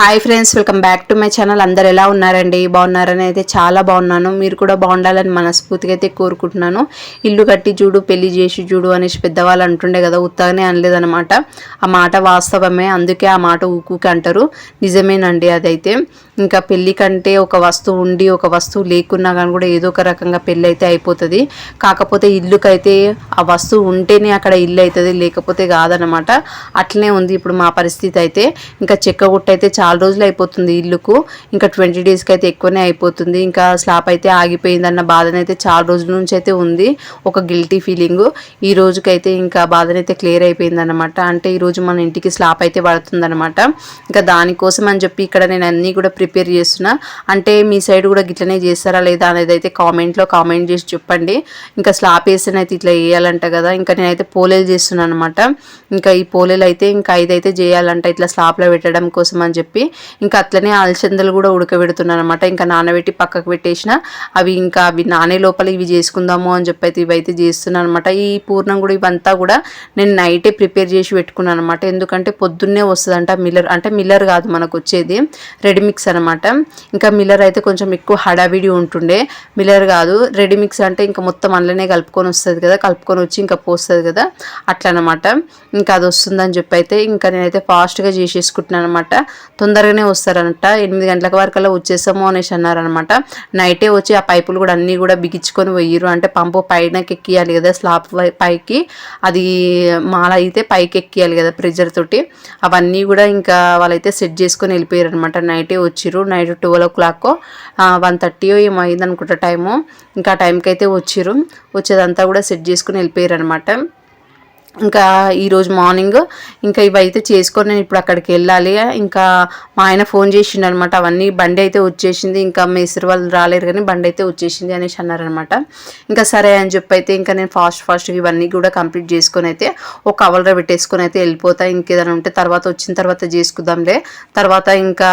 Hi friends welcome back to my channel అందరు ఎలా ఉన్నారండి? బాగున్నారని అయితే చాలా బాగున్నాను. మీరు కూడా బాగుండాలని మనస్ఫూర్తిగా అయితే కోరుకుంటున్నాను. ఇల్లు కట్టి చూడు పెళ్ళి చేసి చూడు అనేసి పెద్దవాళ్ళు అంటుండే కదా ఉత్తగానే అనలేదన్నమాట. ఆ మాట వాస్తవమే అందుకే ఆ మాట ఊకుకి అంటారు. నిజమేనండి అదైతే. ఇంకా పెళ్ళి కంటే ఒక వస్తువు ఉండి ఒక వస్తువు లేకున్నా కానీ కూడా ఏదో ఒక రకంగా పెళ్ళి అయితే అయిపోతుంది. కాకపోతే ఇల్లుకైతే ఆ వస్తువు ఉంటేనే అక్కడ ఇల్లు అవుతుంది లేకపోతే కాదనమాట అట్లనే ఉంది ఇప్పుడు మా పరిస్థితి అయితే. ఇంకా చెక్క గుట్ట అయితే చాలా రోజులు అయిపోతుంది ఇల్లుకు. ఇంకా ట్వంటీ డేస్కి అయితే ఎక్కువనే అయిపోతుంది. ఇంకా స్లాప్ అయితే ఆగిపోయిందన్న బాధనైతే చాలా రోజుల నుంచి అయితే ఉంది. ఒక గిల్టీ ఫీలింగ్. ఈ రోజుకైతే ఇంకా బాధనైతే క్లియర్ అయిపోయిందనమాట అంటే ఈరోజు మన ఇంటికి స్లాప్ అయితే పడుతుందన్నమాట. ఇంకా దానికోసం అని చెప్పి ఇక్కడ నేను అన్నీ కూడా ప్రిపేర్ చేస్తున్నా. అంటే మీ సైడ్ కూడా గిట్లనే చేస్తారా లేదా అనేది అయితే కామెంట్లో కామెంట్ చేసి చెప్పండి. ఇంకా స్లాప్ వేస్తేనైతే ఇట్లా వేయాలంట కదా. ఇంకా నేనైతే పోలేలు చేస్తున్నాను అనమాట ఇంకా ఈ పోలేలు అయితే ఇంకా ఐదైతే చేయాలంట. ఇట్లా స్లాప్లో పెట్టడం కోసం అని చెప్పి చెప్పి ఇంకా అట్లనే అలచందలు కూడా ఉడకబెడుతున్నాను అనమాట ఇంకా నానబెట్టి పక్కకు పెట్టేసిన. అవి ఇంకా అవి నానే లోపల ఇవి చేసుకుందాము అని చెప్పి అయితే ఇవైతే చేస్తున్నాను అనమాట ఈ పూర్ణం కూడా ఇవంతా కూడా నేను నైటే ప్రిపేర్ చేసి పెట్టుకున్నాను అనమాట ఎందుకంటే పొద్దున్నే వస్తుందంట మిల్లర్. అంటే మిల్లర్ కాదు మనకు వచ్చేది రెడీ మిక్స్ అనమాట ఇంకా మిల్లర్ అయితే కొంచెం ఎక్కువ హడావిడి ఉంటుండే. మిల్లర్ కాదు. రెడీ మిక్స్ అంటే ఇంకా మొత్తం అందులోనే కలుపుకొని వస్తుంది కదా. కలుపుకొని వచ్చి ఇంకా పోస్తుంది కదా. అట్లా అనమాట ఇంకా అది వస్తుందని చెప్పి అయితే ఇంకా నేనైతే ఫాస్ట్గా చేసేసుకుంటున్నాను అనమాట తొందరగానే వస్తారంట. ఎనిమిది గంటల వరకల్లా వచ్చేసాము అనేసి అన్నారనమాట నైటే వచ్చి ఆ పైపులు కూడా అన్నీ కూడా బిగించుకొని పోయిర్రు. అంటే పంపు పైనకి ఎక్కియాలి కదా స్లాబ్ పై- పైకి. అది మాల అయితే పైకి ఎక్కియాలి కదా ప్రెజర్ తోటి. అవన్నీ కూడా ఇంకా వాళ్ళైతే సెట్ చేసుకొని వెళ్ళిపోయారు అనమాట నైటే వచ్చిర్రు. Night twelve o'clock one thirty ఏమో అయింది అనుకుంటా టైము. ఇంకా ఆ టైంకి అయితే వచ్చిర్రు. వచ్చేదంతా కూడా సెట్ చేసుకుని వెళ్ళిపోయారు అనమాట ఇంకా ఈరోజు మార్నింగ్ ఇంకా ఇవైతే చేసుకొని నేను ఇప్పుడు అక్కడికి వెళ్ళాలి. ఇంకా మా ఆయన ఫోన్ చేసిండు అనమాట అవన్నీ బండి అయితే వచ్చేసింది. ఇంకా మేస్త్రి వాళ్ళు రాలేరు కానీ బండి అయితే వచ్చేసింది అనేసి అన్నారనమాట. ఇంకా సరే అని చెప్పి అయితే ఇంకా నేను ఫాస్ట్ ఫాస్ట్గా ఇవన్నీ కూడా కంప్లీట్ చేసుకొని అయితే ఒక కవర్లో పెట్టేసుకొని అయితే వెళ్ళిపోతా. ఇంకేదైనా ఉంటే తర్వాత వచ్చిన తర్వాత చేసుకుందాంలే. తర్వాత ఇంకా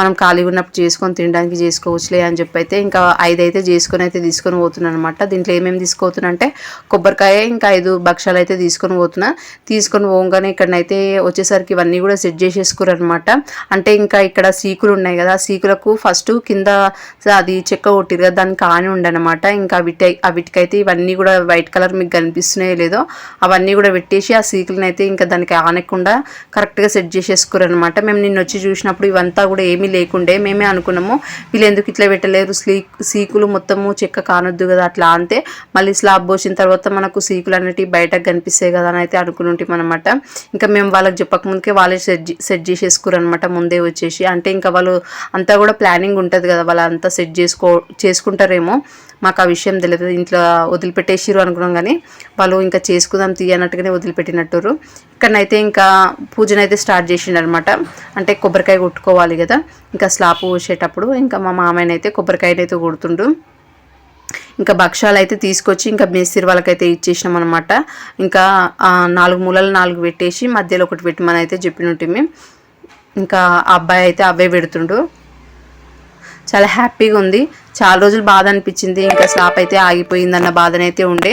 మనం ఖాళీగా ఉన్నప్పుడు చేసుకొని తినడానికి చేసుకోవచ్చులే అని చెప్పి అయితే ఇంకా ఐదు అయితే చేసుకొని అయితే తీసుకొని పోతున్నాను అనమాట. దీంట్లో ఏమేమి తీసుకోతున్నా అంటే కొబ్బరికాయ ఇంకా ఐదు భక్షాలు అయితే తీసుకొని తీసుకొని పోతున్నా. తీసుకొని పోగానే ఇక్కడనైతే వచ్చేసరికి ఇవన్నీ కూడా సెట్ చేసేసుకోరు అనమాట అంటే ఇంకా ఇక్కడ సీకులు ఉన్నాయి కదా సీకులకు ఫస్ట్ కింద అది చెక్క కొట్టిరు కదా దానికి ఆని ఉండనమాట. ఇంకా అవిటి ఆ ఇవన్నీ కూడా వైట్ కలర్ మీకు కనిపిస్తున్నాయో లేదో అవన్నీ కూడా పెట్టేసి ఆ సీకులను అయితే ఇంకా దానికి ఆనకుండా కరెక్ట్గా సెట్ చేసేసుకోరు అనమాట మేము నిన్న వచ్చి చూసినప్పుడు ఇవంతా కూడా ఏమీ లేకుండే మేమే అనుకున్నాము వీళ్ళు ఎందుకు ఇట్లా పెట్టలేరు? స్లీ సీకులు మొత్తము చెక్క కానొద్దు కదా అట్లా అంతే. మళ్ళీ స్లాబ్ పోసిన తర్వాత మనకు సీకులు అనేటివి బయటకు కనిపిస్తాయి కదా అని అయితే అనుకుని ఉంటాం అనమాట ఇంకా మేము వాళ్ళకి చెప్పకముందుకే వాళ్ళే సెట్ సెట్ చేసేసుకోరు అనమాట ముందే వచ్చేసి. అంటే ఇంకా వాళ్ళు అంతా కూడా ప్లానింగ్ ఉంటుంది కదా వాళ్ళు అంతా సెట్ చేసుకో చేసుకుంటారేమో. మాకు ఆ విషయం తెలియదు. ఇంట్లో వదిలిపెట్టేసిరు అనుకున్నాం కానీ వాళ్ళు ఇంకా చేసుకుందాం తీయనట్టుగానే వదిలిపెట్టినట్టురు. ఇక్కడనైతే ఇంకా పూజనైతే స్టార్ట్ చేసిండు అనమాట అంటే కొబ్బరికాయ కొట్టుకోవాలి కదా ఇంకా స్లాప్ పోసేటప్పుడు. ఇంకా మా మామయ్యనైతే కొబ్బరికాయనైతే కొడుతుండు. ఇంకా భక్షాలు అయితే తీసుకొచ్చి ఇంకా మేస్త్రి వాళ్ళకైతే ఇచ్చేసినాం అనమాట ఇంకా నాలుగు మూలలు నాలుగు పెట్టేసి మధ్యలో ఒకటి పెట్టమని అయితే చెప్పినట్టు ఇంకా ఆ అబ్బాయి అయితే అవే పెడుతుండు. చాలా హ్యాపీగా ఉంది చాలా రోజులు బాధ అనిపించింది. ఇంకా స్లాప్ అయితే ఆగిపోయిందన్న బాధనైతే ఉండే.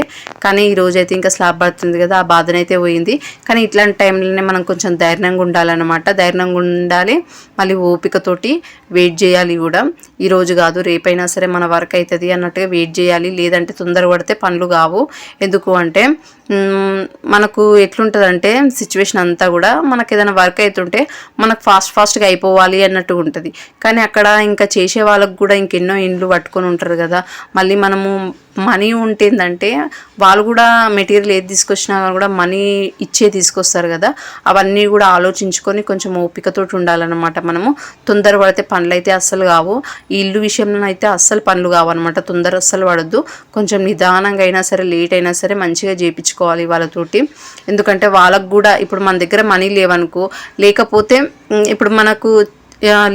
కానీ ఈ రోజు అయితే ఇంకా స్లాబ్ పడుతుంది కదా ఆ బాధనైతే పోయింది. కానీ ఇట్లాంటి టైంలోనే మనం కొంచెం ధైర్యంగా ఉండాలన్నమాట. ధైర్యంగా ఉండాలి మళ్ళీ ఓపికతోటి వెయిట్ చేయాలి కూడా. ఈ రోజు కాదు రేపైనా సరే మన వర్క్ అవుతుంది అన్నట్టుగా వెయిట్ చేయాలి. లేదంటే తొందరపడితే పనులు కావు. ఎందుకు అంటే మనకు ఎట్లుంటుందంటే సిచ్యువేషన్ అంతా కూడా మనకి ఏదైనా వర్క్ అవుతుంటే మనకు ఫాస్ట్ ఫాస్ట్గా అయిపోవాలి అన్నట్టు ఉంటుంది. కానీ అక్కడ ఇంకా చేసే వాళ్ళకు కూడా ఇంకెన్నో ఇండ్లు పట్టుకొని ఉంటారు కదా. మళ్ళీ మనము మనీ ఉంటుందంటే వాళ్ళు కూడా మెటీరియల్ ఏది తీసుకొచ్చినా కూడా మనీ ఇచ్చే తీసుకొస్తారు కదా. అవన్నీ కూడా ఆలోచించుకొని కొంచెం ఓపికతోటి ఉండాలన్నమాట మనము. తొందర పడితే పనులు అయితే అస్సలు కావు. ఈ ఇల్లు విషయంలో అయితే అస్సలు పనులు కావు అనమాట తొందర అస్సలు పడద్దు. కొంచెం నిదానంగా అయినా సరే లేట్ అయినా సరే మంచిగా చేయించుకోవాలి వాళ్ళతోటి. ఎందుకంటే వాళ్ళకు కూడా ఇప్పుడు మన దగ్గర మనీ లేవనుకో లేకపోతే ఇప్పుడు మనకు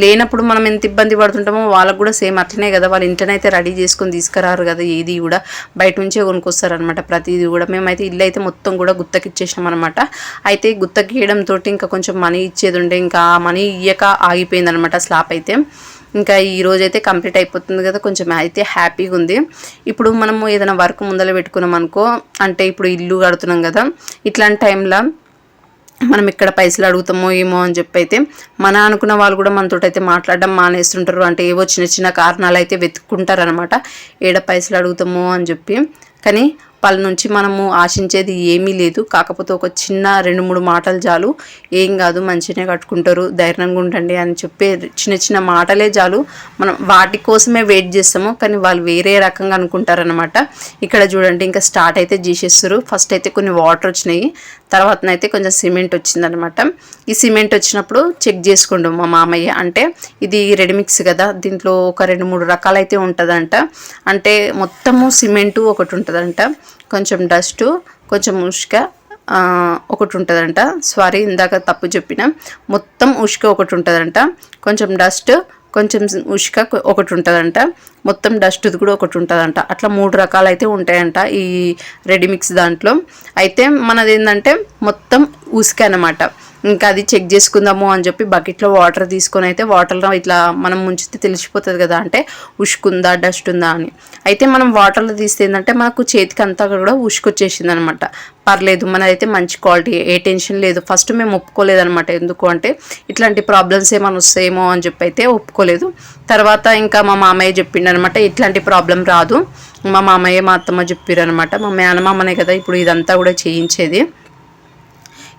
లేనప్పుడు మనం ఎంత ఇబ్బంది పడుతుంటామో వాళ్ళకు కూడా సేమ్ అట్లనే కదా వాళ్ళు ఇంటనైతే రెడీ చేసుకొని తీసుకురారు కదా ఏది కూడా. బయట నుంచే కొనుక్కొస్తారు అనమాట ప్రతిదీ కూడా. మేమైతే ఇల్లు అయితే మొత్తం కూడా గుత్తకిచ్చేసినాం అనమాట అయితే గుత్తకి ఇవ్వడంతో ఇంకా కొంచెం మనీ ఇచ్చేది ఉండే ఇంకా ఆ మనీ ఇయ్యక ఆగిపోయింది అనమాట స్లాప్ అయితే. ఇంకా ఈ రోజైతే అయితే కంప్లీట్ అయిపోతుంది కదా కొంచెం అయితే హ్యాపీగా ఉంది. ఇప్పుడు మనము ఏదైనా వర్క్ ముందర పెట్టుకున్నాం అనుకో అంటే ఇప్పుడు ఇల్లు కడుతున్నాం కదా ఇట్లాంటి టైంలో మనం ఇక్కడ పైసలు అడుగుతామో ఏమో అని చెప్పి అయితే మన అనుకున్న వాళ్ళు కూడా మనతో అయితే మాట్లాడడం మానేస్తుంటారు. అంటే ఏవో చిన్న చిన్న కారణాలు అయితే వెతుక్కుంటారు అనమాట ఏడ పైసలు అడుగుతామో అని చెప్పి. కానీ వాళ్ళ నుంచి మనము ఆశించేది ఏమీ లేదు. కాకపోతే ఒక చిన్న రెండు మూడు మాటలు చాలు. ఏం కాదు మంచిగానే కట్టుకుంటారు ధైర్యంగా ఉండండి అని చెప్పే చిన్న చిన్న మాటలే చాలు. మనం వాటి కోసమే వెయిట్ చేస్తాము. కానీ వాళ్ళు వేరే రకంగా అనుకుంటారనమాట ఇక్కడ చూడండి ఇంకా స్టార్ట్ అయితే చేసేస్తారు. ఫస్ట్ అయితే కొన్ని వాటర్ వచ్చినాయి. తర్వాతనైతే కొంచెం సిమెంట్ వచ్చిందనమాట ఈ సిమెంట్ వచ్చినప్పుడు చెక్ చేసుకోండు మా మామయ్య. అంటే ఇది రెడీమిక్స్ కదా దీంట్లో ఒక రెండు మూడు రకాలైతే ఉంటుందంట. అంటే మొత్తము సిమెంటు ఒకటి ఉంటుందంట. కొంచెం డస్టు కొంచెం ఉష్క ఒకటి ఉంటుందంట. సారీ ఇందాక తప్పు చెప్పిన. మొత్తం ఉష్క ఒకటి ఉంటుందంట. కొంచెం డస్ట్ కొంచెం ఉష్క ఒకటి ఉంటుందంట. మొత్తం డస్ట్ది కూడా ఒకటి ఉంటుందంట. అట్లా మూడు రకాలు అయితే ఉంటాయంట ఈ రెడీమిక్స్ దాంట్లో. అయితే మనది ఏంటంటే మొత్తం ఉసుక అనమాట ఇంకా అది చెక్ చేసుకుందాము అని చెప్పి బకెట్లో వాటర్ తీసుకొని అయితే వాటర్లో ఇట్లా మనం ముంచితే తెలిసిపోతుంది కదా అంటే ఉష్కుందా డస్ట్ ఉందా అని. అయితే మనం వాటర్లో తీస్తే ఏంటంటే మనకు చేతికి అంతా కూడా ఉష్కొచ్చేసింది అనమాట పర్లేదు మనదైతే మంచి క్వాలిటీ ఏ టెన్షన్ లేదు. ఫస్ట్ మేము ఒప్పుకోలేదనమాట ఎందుకు అంటే ఇట్లాంటి ప్రాబ్లమ్స్ ఏమైనా వస్తాయేమో అని చెప్పి అయితే ఒప్పుకోలేదు. తర్వాత ఇంకా మా మామయ్య చెప్పిండు అనమాట ఇట్లాంటి ప్రాబ్లం రాదు. మా మామయ్య మా అత్తమ్మ చెప్పారు అనమాట మా మేనమామనే కదా ఇప్పుడు ఇదంతా కూడా చేయించేది.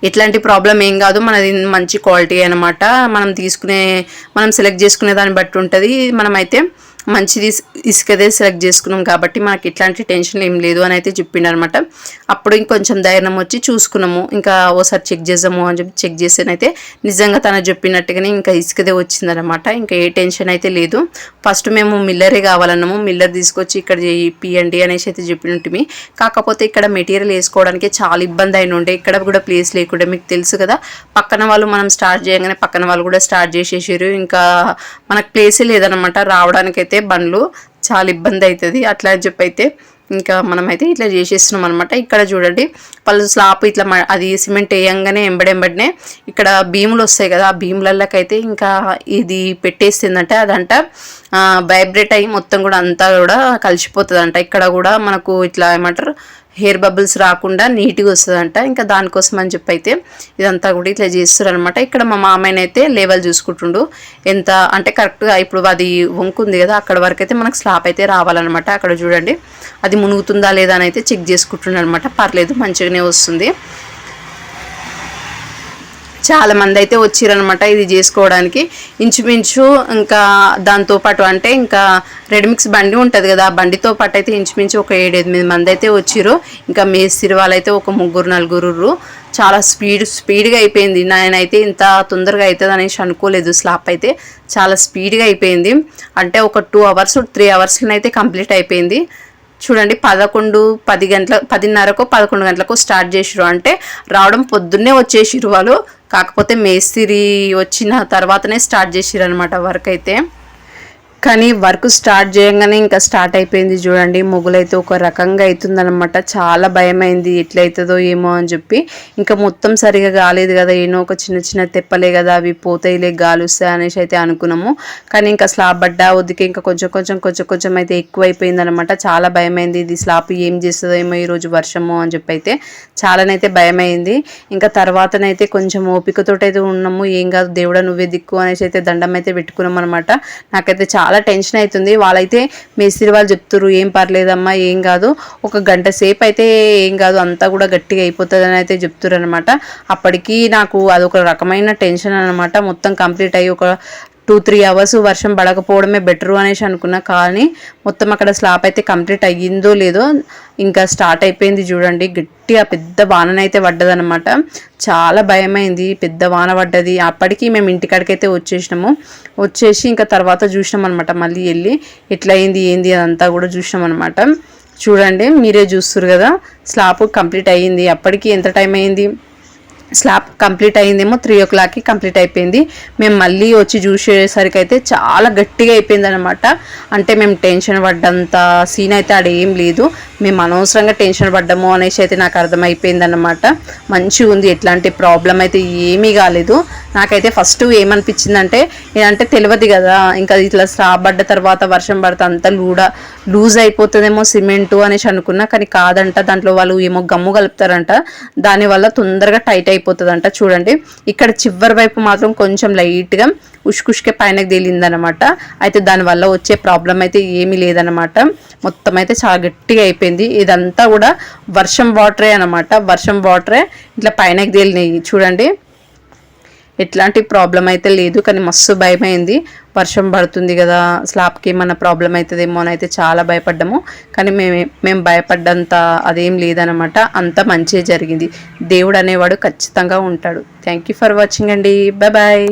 ఇట్లాంటి ప్రాబ్లం ఏం కాదు మనది మంచి క్వాలిటీ అనమాట మనం తీసుకునే మనం సెలెక్ట్ చేసుకునే దాన్ని బట్టి ఉంటుంది. మనమైతే మంచిది ఇసుకదే సెలెక్ట్ చేసుకున్నాం కాబట్టి మనకి ఇట్లాంటి టెన్షన్ ఏం లేదు అని అయితే చెప్పిండు అనమాట అప్పుడు ఇంకొంచెం ధైర్యం వచ్చి చూసుకున్నాము. ఇంకా ఓసారి చెక్ చేద్దాము అని చెప్పి చెక్ చేసేనైతే నిజంగా తను చెప్పినట్టుగానే ఇంకా ఇసుకదే వచ్చిందనమాట ఇంకా ఏ టెన్షన్ అయితే లేదు. ఫస్ట్ మేము మిల్లరే కావాలన్నాము. మిల్లర్ తీసుకొచ్చి ఇక్కడ చేయిపియండి అనేసి అయితే చెప్పినట్టుమి. కాకపోతే ఇక్కడ మెటీరియల్ వేసుకోవడానికి చాలా ఇబ్బంది అయిన ఉండే. ఇక్కడ కూడా ప్లేస్ లేకుండా. మీకు తెలుసు కదా. పక్కన వాళ్ళు మనం స్టార్ట్ చేయగానే పక్కన వాళ్ళు కూడా స్టార్ట్ చేసేసారు. ఇంకా మనకు ప్లేసే లేదనమాట రావడానికైతే బండ్లు చాలా ఇబ్బంది అవుతుంది. అట్లా అని చెప్పి అయితే ఇంకా మనమైతే ఇట్లా చేసేస్తున్నాం అనమాట ఇక్కడ చూడండి వాళ్ళు స్లాప్ ఇట్లా అది సిమెంట్ వేయంగానే ఎంబడెంబడినే ఇక్కడ భీములు వస్తాయి కదా ఆ భీములకైతే ఇంకా ఇది పెట్టేసిందంటే అదంట వైబ్రేట్ అయ్యి మొత్తం కూడా అంతా కూడా కలిసిపోతుందంట. ఇక్కడ కూడా మనకు ఇట్లా ఏమంటారు హెయిర్ బబుల్స్ రాకుండా నీట్గా వస్తుందంట. ఇంకా దానికోసం అని చెప్పి అయితే ఇదంతా కూడా ఇట్లా చేస్తారనమాట ఇక్కడ మా మామయ్యనైతే అయితే లేవల్ చూసుకుంటుండు. ఎంత అంటే కరెక్ట్గా ఇప్పుడు అది వంకుంది కదా అక్కడ వరకు అయితే మనకు స్లాప్ అయితే రావాలన్నమాట. అక్కడ చూడండి. అది మునుగుతుందా లేదా అని అయితే చెక్ చేసుకుంటుండ అనమాట పర్లేదు మంచిగానే వస్తుంది. చాలా మంది అయితే వచ్చిరనమాట ఇది చేసుకోవడానికి. ఇంచుమించు ఇంకా దాంతో పాటు అంటే ఇంకా రెడీమిక్స్ బండి ఉంటుంది కదా ఆ బండితో పాటు అయితే ఇంచుమించు ఒక ఏడు ఎనిమిది మంది అయితే వచ్చిరు ఇంకా మేస్తిరి వాళ్ళైతే ఒక ముగ్గురు నలుగురు చాలా స్పీడ్ స్పీడ్గా అయిపోయింది. నేనైతే ఇంత తొందరగా అవుతుంది అనేసి అనుకోలేదు. స్లాప్ అయితే చాలా స్పీడ్గా అయిపోయింది. అంటే ఒక టూ అవర్స్ త్రీ అవర్స్లోనైతే కంప్లీట్ అయిపోయింది. చూడండి పదకొండు పది గంటల పదిన్నరకు పదకొండు గంటలకు స్టార్ట్ చేసిరు అంటే రావడం పొద్దున్నే వచ్చేసిరు వాళ్ళు. కాకపోతే మేస్త్రి వచ్చిన తర్వాతనే స్టార్ట్ చేసిరు అనమాట వర్క్ అయితే. కానీ వర్క్ స్టార్ట్ చేయగానే ఇంకా స్టార్ట్ అయిపోయింది చూడండి. మొగులైతే ఒక రకంగా అవుతుందనమాట చాలా భయమైంది. ఎట్లయితుందో ఏమో అని చెప్పి. ఇంకా మొత్తం సరిగా కాలేదు కదా. ఏనో ఒక చిన్న చిన్న తెప్పలే కదా అవి పోతాయిలే గాలుస్తాయి అనేసి అయితే అనుకున్నాము. కానీ ఇంకా స్లాబ్ పడ్డా వద్దుకే ఇంకా కొంచెం కొంచెం కొంచెం కొంచెం అయితే ఎక్కువ అయిపోయింది అనమాట చాలా భయమైంది. ఇది స్లాబ్ ఏం చేస్తుందో ఏమో ఈరోజు వర్షము అని చెప్పి అయితే చాలానైతే భయమైంది. ఇంకా తర్వాతనైతే కొంచెం ఓపికతోటైతే అయితే ఉన్నాము. ఏం కాదు దేవుడా నువ్వే దిక్కు అనేసి అయితే దండం అయితే పెట్టుకున్నాం అనమాట నాకైతే చాలా టెన్షన్ అవుతుంది. వాళ్ళైతే మేస్త్రి వాళ్ళు చెప్తున్నారు ఏం పర్లేదమ్మా ఏం కాదు. ఒక గంట సేపు అయితే ఏం కాదు అంతా కూడా గట్టిగా అయిపోతుంది అని అయితే చెప్తున్నారు అనమాట అప్పటికి నాకు అదొక రకమైన టెన్షన్ అనమాట మొత్తం కంప్లీట్ అయ్యి ఒక టూ త్రీ అవర్స్ వర్షం పడకపోవడమే బెటరు అనేసి అనుకున్నా కానీ మొత్తం అక్కడ స్లాప్ అయితే కంప్లీట్ అయ్యిందో లేదో ఇంకా స్టార్ట్ అయిపోయింది చూడండి. గట్టిగా పెద్ద వాననైతే పడ్డదనమాట చాలా భయమైంది. పెద్ద వాన పడ్డది. అప్పటికి మేము ఇంటికాడికైతే వచ్చేసినాము. వచ్చేసి ఇంకా తర్వాత చూసినాం అనమాట మళ్ళీ వెళ్ళి ఎట్లా అయింది ఏంది అదంతా కూడా చూసినాం అనమాట చూడండి మీరే చూస్తున్నారు కదా. స్లాబ్ కంప్లీట్ అయ్యింది. అప్పటికి ఎంత టైం అయింది స్లాబ్ కంప్లీట్ అయిందేమో త్రీ ఓ క్లాక్కి కంప్లీట్ అయిపోయింది. మేము మళ్ళీ వచ్చి చూసేసరికి అయితే చాలా గట్టిగా అయిపోయింది అనమాట అంటే మేము టెన్షన్ పడ్డంత సీన్ అయితే ఆడ ఏం లేదు. మేము అనవసరంగా టెన్షన్ పడ్డము అనేసి అయితే నాకు అర్థమైపోయింది అనమాట మంచిగా ఉంది ఎట్లాంటి ప్రాబ్లం అయితే ఏమీ కాలేదు. నాకైతే ఫస్ట్ ఏమనిపించిందంటే అంటే తెలియదు కదా ఇంకా ఇట్లా స్లాబ్ పడ్డ తర్వాత వర్షం పడితే అంతా లూడ లూజ్ అయిపోతుందేమో సిమెంటు అనేసి అనుకున్నా. కానీ కాదంట దాంట్లో వాళ్ళు ఏమో గమ్ము కలుపుతారంట. దానివల్ల తొందరగా టైట్ అయిపోతుంది అయిపోతుందంట చూడండి. ఇక్కడ చివరి వైపు మాత్రం కొంచెం లైట్గా ఉష్కుష్కే పైనకి తేలిందనమాట అయితే దానివల్ల వచ్చే ప్రాబ్లం అయితే ఏమీ లేదనమాట మొత్తం అయితే చాలా గట్టిగా అయిపోయింది. ఇదంతా కూడా వర్షం వాటరే అనమాట వర్షం వాటరే ఇట్లా పైనకి తేలినాయి. చూడండి. ఎట్లాంటి ప్రాబ్లం అయితే లేదు కానీ మస్తు భయమైంది. వర్షం పడుతుంది కదా స్లాబ్కి ఏమన్నా ప్రాబ్లం అవుతుందేమో అని అయితే చాలా భయపడ్డాము. కానీ మేము మేము భయపడ్డంత అదేం లేదనమాట అంత మంచిగా జరిగింది. దేవుడు అనేవాడు ఖచ్చితంగా ఉంటాడు. థ్యాంక్ యూ ఫర్ వాచింగ్ అండి. Bye bye